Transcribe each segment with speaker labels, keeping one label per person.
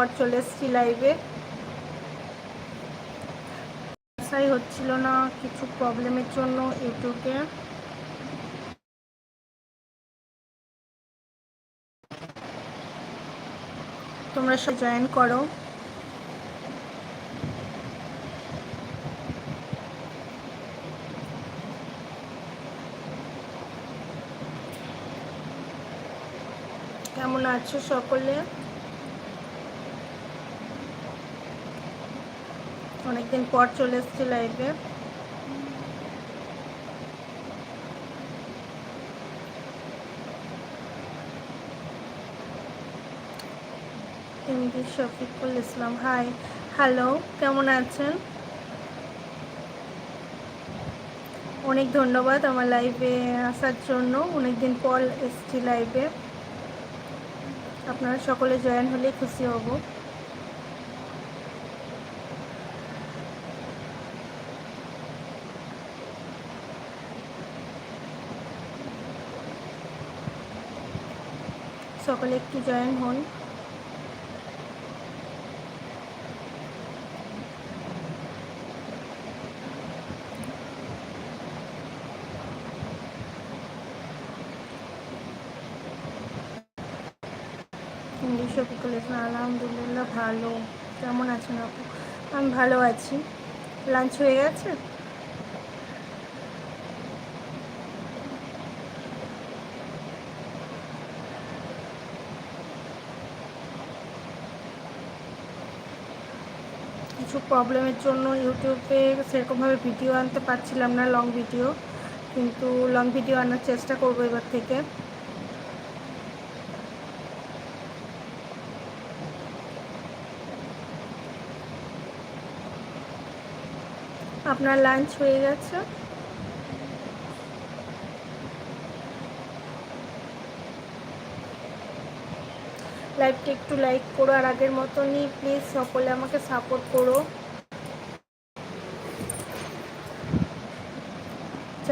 Speaker 1: পর চলে এসেছি লাইভে আসাই হচ্ছিল না, কিছু প্রবলেমের জন্য ইউটিউবে তোমরা সব জয়েন করো। কেমন আছো সকলে? অনেকদিন পর চলে এসছি লাইভে শফিকুল ইসলাম হাই হ্যালো কেমন আছেন? অনেক ধন্যবাদ আমার লাইভে আসার জন্য। অনেকদিন পর এসছি লাইভে আপনারা সকলে জয়েন হলে খুশি হব। সকলে একটু জয়েন হন। আলহামদুলিল্লাহ ভালো। কেমন আছেন আপু? আমি ভালো আছি। লাঞ্চ হয়ে গেছে কিছু প্রবলেমের জন্য ইউটিউবে সেরকমভাবে ভিডিও আনতে পারছিলাম না লং ভিডিও কিন্তু লং ভিডিও আনার চেষ্টা করব এবার থেকে। আপনার লাঞ্চ হয়ে গেছে? লাইভটা একটু লাইক করো, আর আগের মতনই প্লিজ সকলে আমাকে সাপোর্ট করো।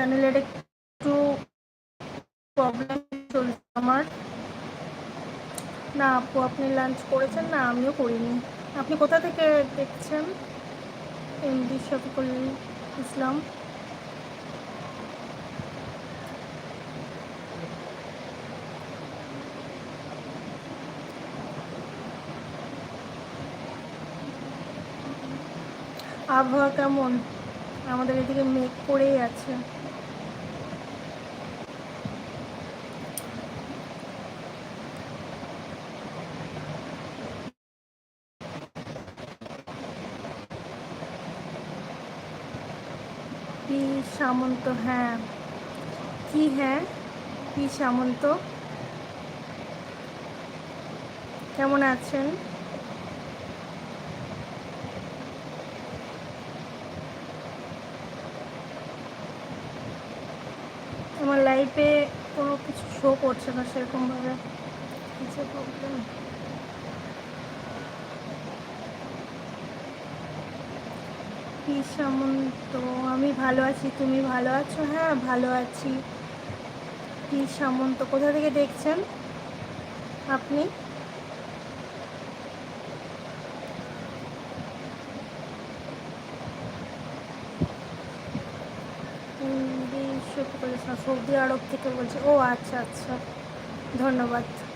Speaker 1: চ্যানেলের একটু প্রবলেম চলছে আমার। না আপু, আপনি লাঞ্চ করেছেন না, আমিও করিনি। আপনি কোথা থেকে দেখছেন? এমডি শফিকুল ইসলাম। আবহাওয়া কেমন? আমাদের এদিকে মেঘ করেই আছে পি সামন্ত হ্যাঁ। কি হ্যাঁ? কি সামন্ত? কেমন আছেন? আমার লাইফে কোনো কিছু শো করছে না সেরকমভাবে। কিছু প্রবলেম কি সামন্ত? আমি ভালো আছি, তুমি ভালো আছো? হ্যাঁ ভালো আছি। কি সামন্ত, কোথা থেকে দেখছেন আপনি? সৌদি আরব থেকে বলছি। ও আচ্ছা আচ্ছা। ধন্যবাদ।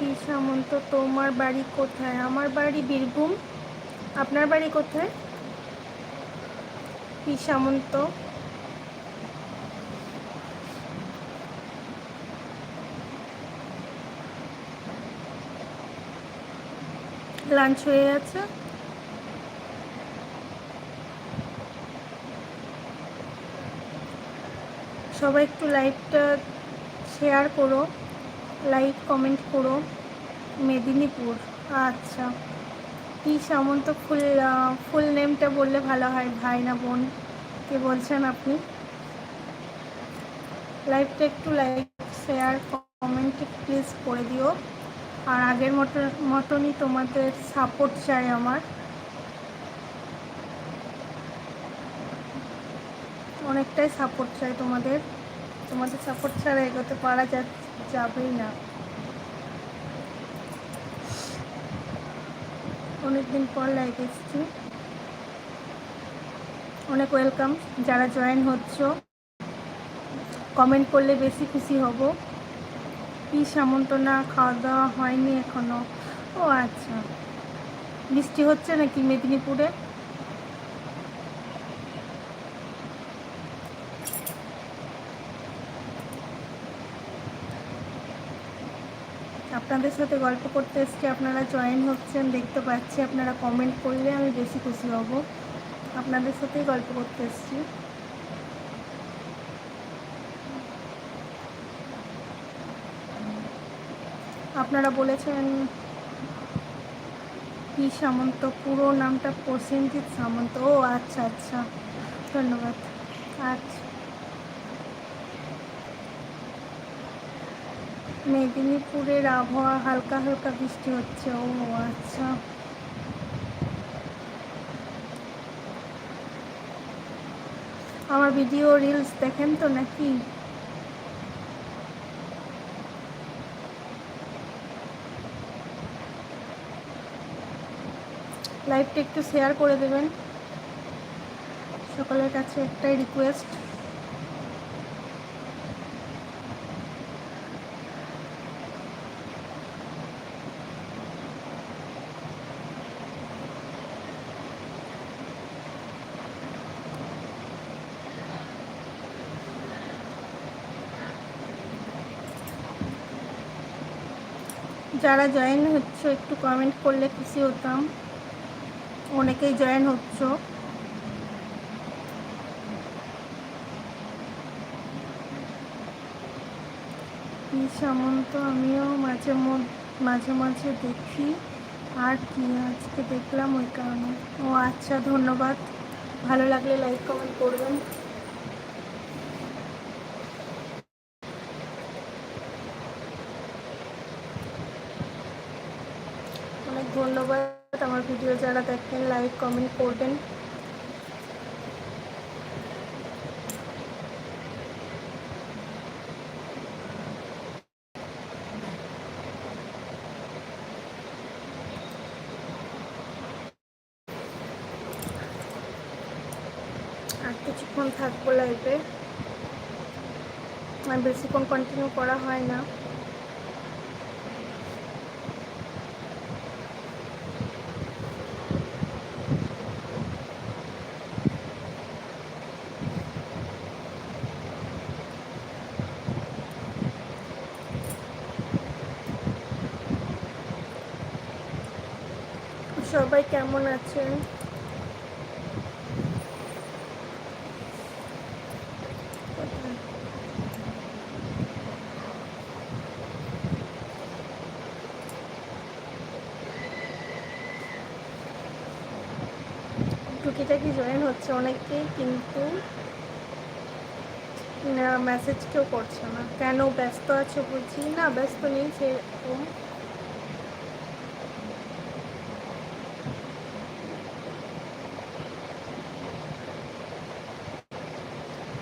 Speaker 1: কি সামন্ত, তোমার বাড়ি কোথায়? আমার বাড়ি বীরভূম। আপনার বাড়ি কোথায়? কি সামন্ত? লাঞ্চ হয়ে গেছে? সবাই একটু লাইভটা শেয়ার করো, লাইক, কমেন্ট করো। মেদিনীপুর। আচ্ছা। কি সামন্ত ফুল ফুল নেমটা বললে ভালো হয় ভাই না বোন। কে বলছেন আপনি? লাইভটা একটু লাইক শেয়ার কমেন্ট প্লিজ করে দিও। আর আগের মতো, মতনই তোমাদের সাপোর্ট চাই আমার। অনেকটাই সাপোর্ট চাই তোমাদের। তোমাদের সাপোর্ট ছাড়া এগোতে পারা যাবেই না। অনেকদিন পর লাইভ এসেছি। অনেক ওয়েলকাম যারা জয়েন হচ্ছ। কমেন্ট করলে বেশি খুশি হব। কি সামন্ত না খাওয়া দাওয়া হয়নি এখনও? ও আচ্ছা। বৃষ্টি হচ্ছে নাকি মেদিনীপুরে? আপনাদের সাথে গল্প করতে এসছি, আপনারা জয়েন হচ্ছেন, দেখতে পাচ্ছি, আপনারা কমেন্ট করলে আমি বেশি খুশি হব। আপনাদের সাথেই গল্প করতে এসছি। আপনারা বলেছেন কি সামন্ত, পুরো নামটা প্রসেনজিৎ সামন্ত। ও আচ্ছা আচ্ছা ধন্যবাদ। আচ্ছা। মেদিনীপুরের আবহাওয়া হালকা হালকা বৃষ্টি হচ্ছে। ও আচ্ছা। আমার ভিডিও রিলস দেখেন তো নাকি? লাইভটা একটু শেয়ার করে দেবেন। সকলের কাছে একটাই রিকোয়েস্ট যারা জয়েন হচ্ছে, একটু কমেন্ট করলে খুশি হতাম। অনেকেই জয়েন হচ্ছ। সামন্ত, আমিও মাঝে মাঝে মাঝে দেখি। আর কি আজকে দেখলাম ওই কারণে। ও আচ্ছা ধন্যবাদ। ভালো লাগলে লাইক কমেন্ট করবেন। ধন্যবাদ। আমার ভিডিও যারা দেখেন লাইক কমেন্ট করবেন। আর কিছুক্ষণ থাকব লাইফে আর বেশিক্ষণ কন্টিনিউ করা হয় না। সবাই কেমন আছেন? টুকিটাকি জয়েন হচ্ছে অনেকেই, কিন্তু মেসেজ কেউ করছে না। কেন ব্যস্ত আছে বলছি না, ব্যস্ত নেই সেরকম।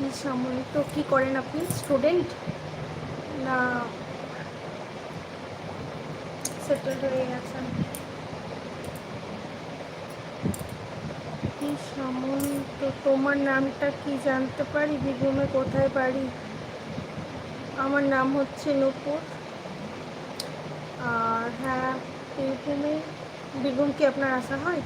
Speaker 1: কি সাময়িক কি করেন আপনি? স্টুডেন্ট না। সেটেলড হয়ে গেছেন। কি সামন্ত তোমার নামটা কি জানতে পারি? বীরভূমে কোথায় বাড়ি আমার নাম হচ্ছে নূপুর। আর হ্যাঁ বীরভূমে বীরভূম কি আপনার আসা হয়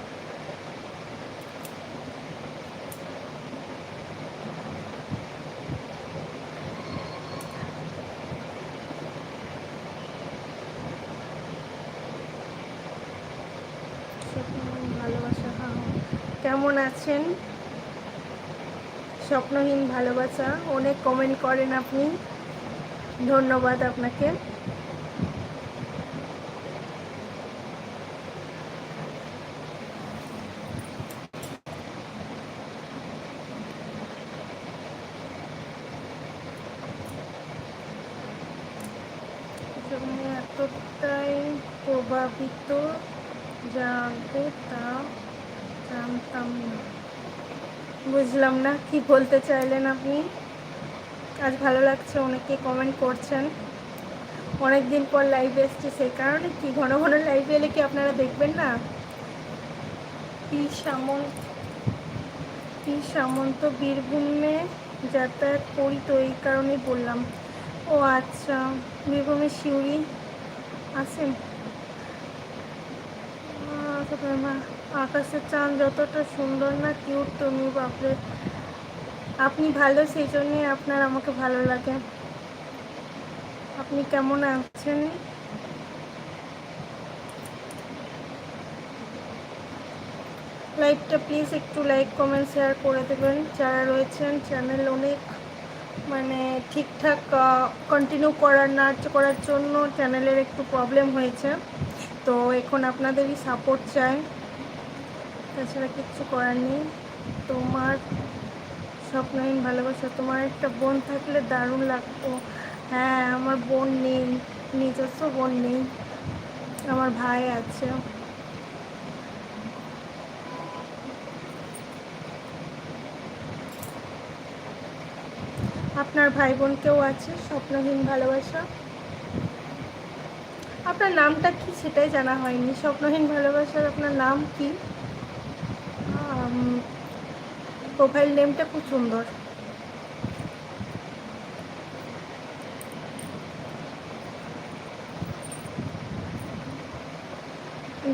Speaker 1: ভালোবাসা হ্যাঁ কেমন আছেন? স্বপ্নহীন ভালোবাসা অনেক কমেন্ট করেন আপনি। ধন্যবাদ আপনাকে। এতটাই প্রভাবিত জানতে তা জানতাম না বুঝলাম না, কি বলতে চাইলেন আপনি? আজ ভালো লাগছে, অনেকে কমেন্ট করছেন। অনেক দিন পর লাইভ এসছে সেই কারণে কি, ঘন ঘন লাইভে এলে কি আপনারা দেখবেন না? পি সামন্ত পি সামন্ত বীরভূমে যাতায়াত করি তো এই কারণেই বললাম। ও আচ্ছা বীরভূমে শিউরি আছেন? আকাশের চাঁদ যতটা সুন্দর না কিউট তুমি বাপরে। আপনি ভালো, সেই জন্যে আপনার আমাকে ভালো লাগে। আপনি কেমন আছেন? লাইভটা প্লিজ একটু লাইক কমেন্ট শেয়ার করে দেবেন। যারা রয়েছেন চ্যানেল অনেক মানে ঠিকঠাক কন্টিনিউ করার না, করার জন্য চ্যানেলের একটু প্রবলেম হয়েছে। তো এখন আপনাদেরই সাপোর্ট চাই। তাছাড়া কিচ্ছু করার নেই। তোমার স্বপ্নহীন ভালোবাসা, তোমার একটা বোন থাকলে দারুণ লাগতো। হ্যাঁ আমার বোন নেই, নিজস্ব বোন নেই, আমার ভাই আছে। আপনার ভাই বোন কেউ আছে? স্বপ্নহীন ভালোবাসা? আপনার নামটা কি? সেটাই জানা হয়নি। স্বপ্নহীন ভালোবাসার আপনার নাম কি? প্রোফাইল নেমটা খুব সুন্দর।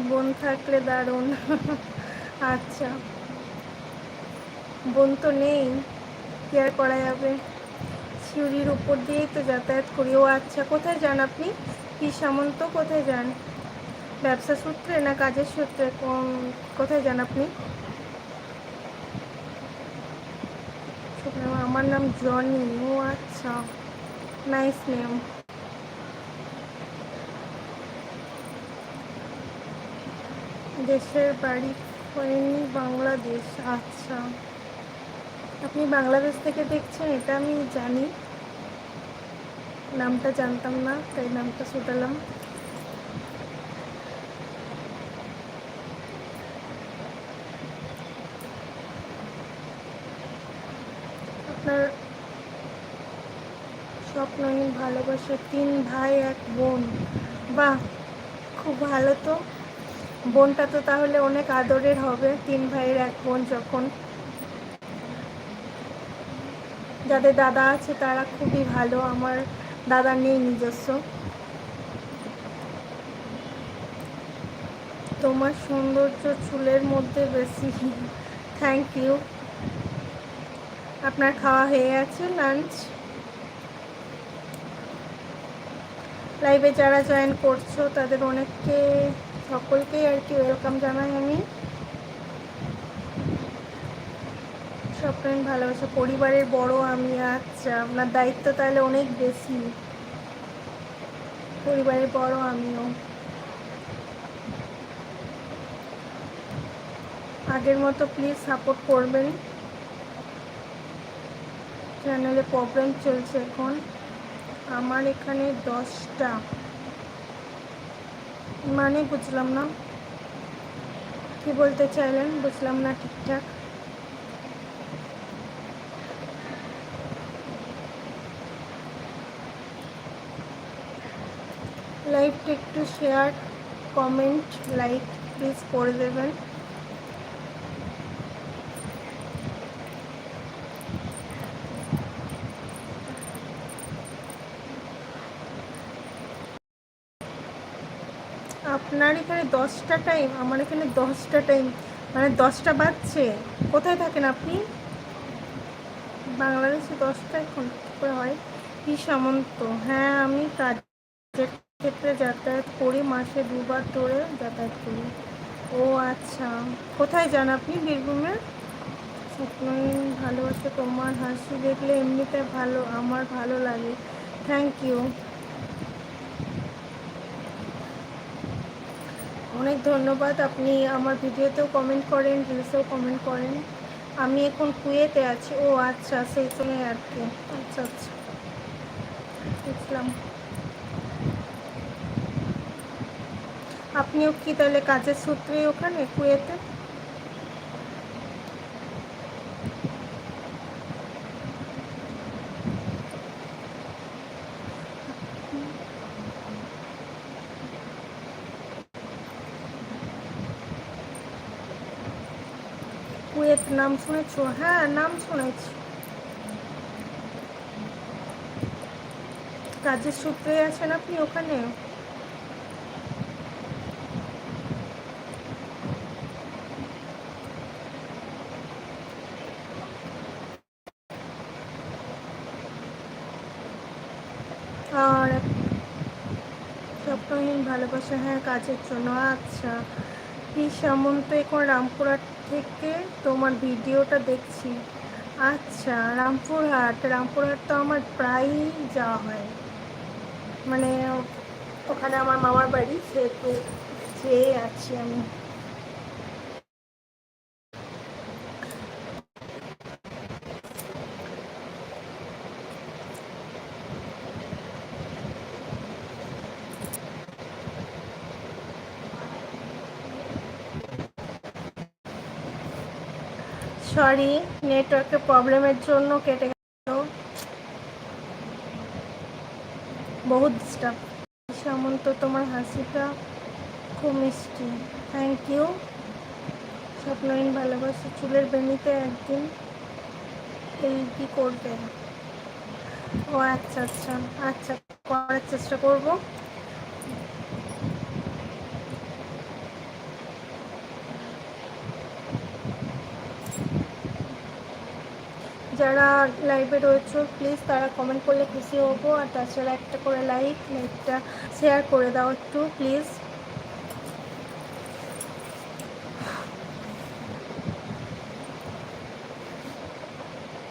Speaker 1: বোন থাকলে দারুণ। আচ্ছা। বোন তো নেই, কি আর করা যাবে? সিঁড়ির উপর দিয়েই তো যাতায়াত করি। ও আচ্ছা কোথায় যান আপনি? কি সামন্ত, কোথায় যান? ব্যবসা সূত্রে না কাজের সূত্রে? কোথায় যান আপনি? আমার নাম জনি, ও আচ্ছা নাইস নেম দেশের বাড়ি হয়নি বাংলাদেশ আচ্ছা। আপনি বাংলাদেশ থেকে দেখছেন, এটা আমি জানি। নামটা জানতাম না, তাই নামটা শুধালাম আপনার স্বপ্নহীন ভালোবাসা, তিন ভাই, এক বোন। বাহ, খুব ভালো তো। বোনটা তো তাহলে অনেক আদরের হবে, তিন ভাইয়ের এক বোন যখন। যাদের দাদা আছে তারা খুবই ভালো, আমার দাদা নেই নিজস্ব। তোমার সৌন্দর্য চুলের মধ্যে বেশি। থ্যাংক ইউ আপনার খাওয়া হয়ে গেছে লাঞ্চ লাইভে যারা জয়েন করছ, তাদের অনেককে, সকলকেই আর কি ওয়েলকাম জানাই আমি। সবটাই ভালোবাসা। পরিবারের বড় আমি আচ্ছা আপনার দায়িত্ব তাহলে অনেক বেশি। পরিবারের বড় আমিও। আগের মতো প্লিজ সাপোর্ট করবেন। চ্যানেলে প্রবলেম চলছে এখন। আমার এখানে দশটা। মানে বুঝলাম না। কি বলতে চাইলেন? বুঝলাম না ঠিকঠাক। লাইভটা একটু শেয়ার, কমেন্ট, লাইক প্লিজ করে দেবেন। আপনার এখানে দশটা টাইম আমার এখানে দশটা টাইম মানে দশটা বাজছে। কোথায় থাকেন আপনি? বাংলাদেশে দশটা এখন হয়। কি সামন্ত? হ্যাঁ আমি কাজের ক্ষেত্রে যাতায়াত করি, মাসে দুবার ধরে যাতায়াত করি। ও আচ্ছা। কোথায় যান আপনি বীরভূমে? ভালোবাসা তোমার হাসি দেখলে এমনিতে ভালো, আমার ভালো লাগে। থ্যাংক ইউ অনেক ধন্যবাদ। আপনি আমার ভিডিওতেও কমেন্ট করেন রিলসেও কমেন্ট করেন। আমি এখন কুয়েতে আছি। ও আচ্ছা সেই জন্য আর কি। আচ্ছা আচ্ছা। বুঝলাম আপনিও কি তাহলে কাজের সূত্রে ওখানে কুয়েতে কুয়েত নাম শুনেছো? হ্যাঁ নাম শুনেছি। কাজের সূত্রে আছেন আপনি ওখানে? আর স্বপ্নহীন ভালোবাসা হ্যাঁ কাজের জন্য। আচ্ছা কি সামন্ত এখন রামপুরহাট থেকে তোমার ভিডিওটা দেখছি। আচ্ছা রামপুরহাট রামপুরহাট তো আমার প্রায়ই যাওয়া হয়। মানে ওখানে আমার মামার বাড়ি, সেহেতু যেয়ে আছি আমি। সরি নেটওয়ার্কের প্রবলেমের জন্য কেটে গেল। বহুত ডিস্টার্ব সামন্ত, তোমার হাসিটা খুব মিষ্টি। থ্যাংক ইউ স্বপ্নহীন ভালোবাসি চুলের বেনিতে একদিন এই কি করবে? ও আচ্ছা আচ্ছা আচ্ছা করার চেষ্টা করব। যারা লাইভে রয়েছে প্লিজ তারা কমেন্ট করলে খুশি হব। আর তাছাড়া একটা করে লাইক লাইকটা শেয়ার করে দাও একটু প্লিজ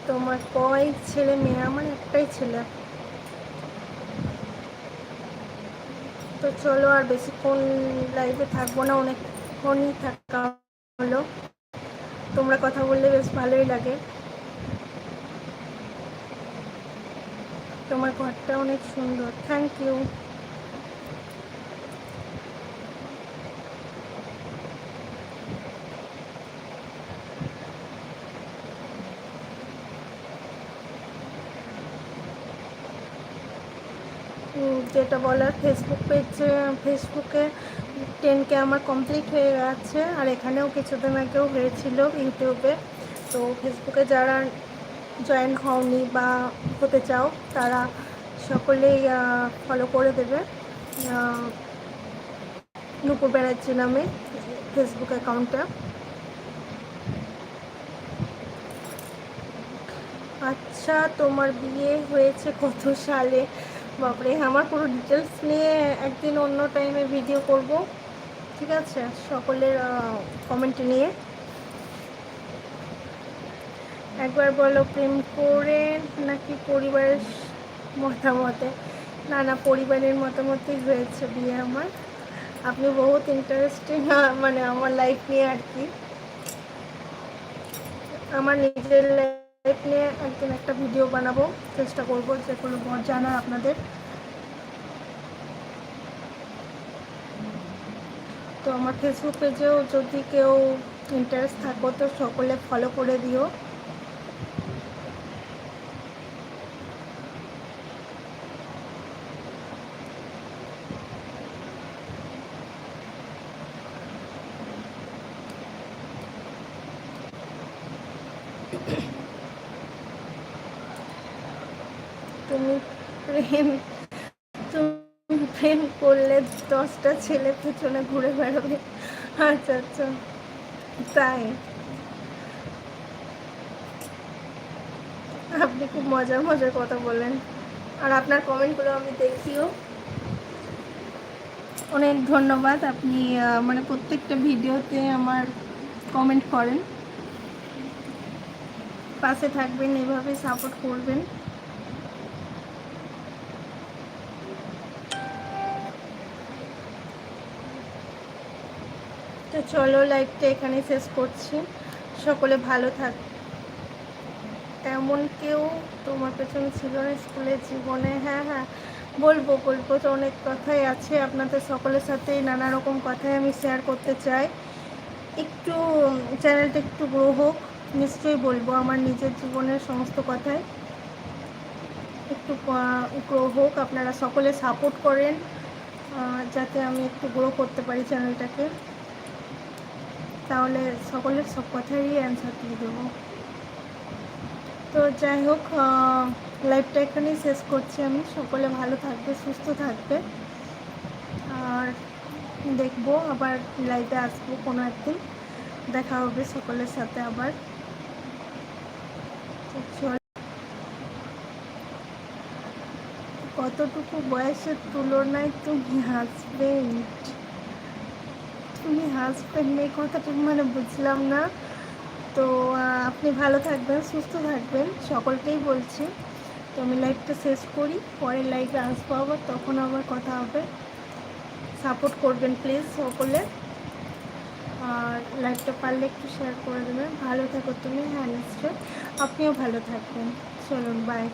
Speaker 1: তোমার কয় ছেলে মেয়ে, আমার একটাই ছেলে। তো চলো আর বেশিক্ষণ লাইভে থাকব না, অনেকক্ষণই থাকা হলো। তোমরা কথা বললে বেশ ভালোই লাগে। তোমার ঘরটা অনেক সুন্দর। থ্যাংক ইউ যেটা বলার ফেসবুক পেজ ফেসবুকে টেনকে আমার কমপ্লিট হয়ে গেছে, আর এখানেও কিছুদিন আগেও হয়েছিল ইউটিউবে তো ফেসবুকে যারা জয়েন হওনি বা হতে চাও, তারা সকলেই ফলো করে দেবে। নুপুর ব্যানার্জি নামে ফেসবুক অ্যাকাউন্টটা আচ্ছা তোমার বিয়ে হয়েছে কত সালে? বাপরে, আমার পুরো ডিটেলস নিয়ে একদিন অন্য টাইমে ভিডিও করব। ঠিক আছে? সকলের কমেন্ট নিয়ে। একবার বলো প্রেম করে নাকি পরিবারের মতামতে? না না, পরিবারের মতামতেই হয়েছে বিয়ে আমার। আপনি বহুত ইন্টারেস্টিং মানে আমার লাইফ নিয়ে আর কি। আমার নিজের লাইফ নিয়ে একদিন একটা ভিডিও বানাবো, চেষ্টা করব যে কোনো জানার আপনাদের। তো আমার ফেসবুক পেজেও যদি কেউ ইন্টারেস্ট থাকো তো সকলে ফলো করে দিও তুমি প্রেম, তুমি প্রেম করলে দশটা ছেলে পেছনে ঘুরে বেড়াবে। আচ্ছা আচ্ছা। তাই? আপনি খুব মজার মজার কথা বলেন আর আপনার কমেন্টগুলো আমি দেখিও। অনেক ধন্যবাদ। আপনি মানে প্রত্যেকটা ভিডিওতে আমার কমেন্ট করেন। পাশে থাকবেন, এভাবে সাপোর্ট করবেন। তো চলো লাইভটা এখানে শেষ করছি। সকলে ভালো থাক। এমন কেউ তোমার পেছনে ছিল না স্কুলের জীবনে। হ্যাঁ হ্যাঁ বলব বলব তো অনেক কথাই আছে। আপনাদের সকলের সাথে নানা রকম কথাই আমি শেয়ার করতে চাই। একটু চ্যানেলটা একটু গ্রো হোক, নিশ্চয়ই বলব আমার নিজের জীবনের সমস্ত কথাই। একটু গ্রো হোক, আপনারা সকলে সাপোর্ট করেন যাতে আমি একটু গ্রো করতে পারি চ্যানেলটাকে তাহলে সকলের সব কথারই অ্যান্সার দিয়ে দেবো। তো যাই হোক লাইফটা এখানেই শেষ করছি আমি। সকলে ভালো থাকবে, সুস্থ থাকবে। আর দেখব আবার লাইভে আসব কোনো একদিন। দেখা হবে সকলের সাথে আবার। কতটুকু বয়সের তুলনায় তুমি হাজবেন্ড তুমি হাজবেন্ড এই কথাটা মানে বুঝলাম না। তো আপনি ভালো থাকবেন, সুস্থ থাকবেন, সকলকেই বলছি। তো আমি লাইভটা শেষ করি, পরের লাইভে আসব আবার, তখন আবার কথা হবে। সাপোর্ট করবেন প্লিজ সকলে। আর লাইভটা পারলে একটু শেয়ার করে দেবেন। ভালো থাকো তুমি হ্যাঁ নিশ্চয় আপনিও ভালো থাকবেন। চলুন বাই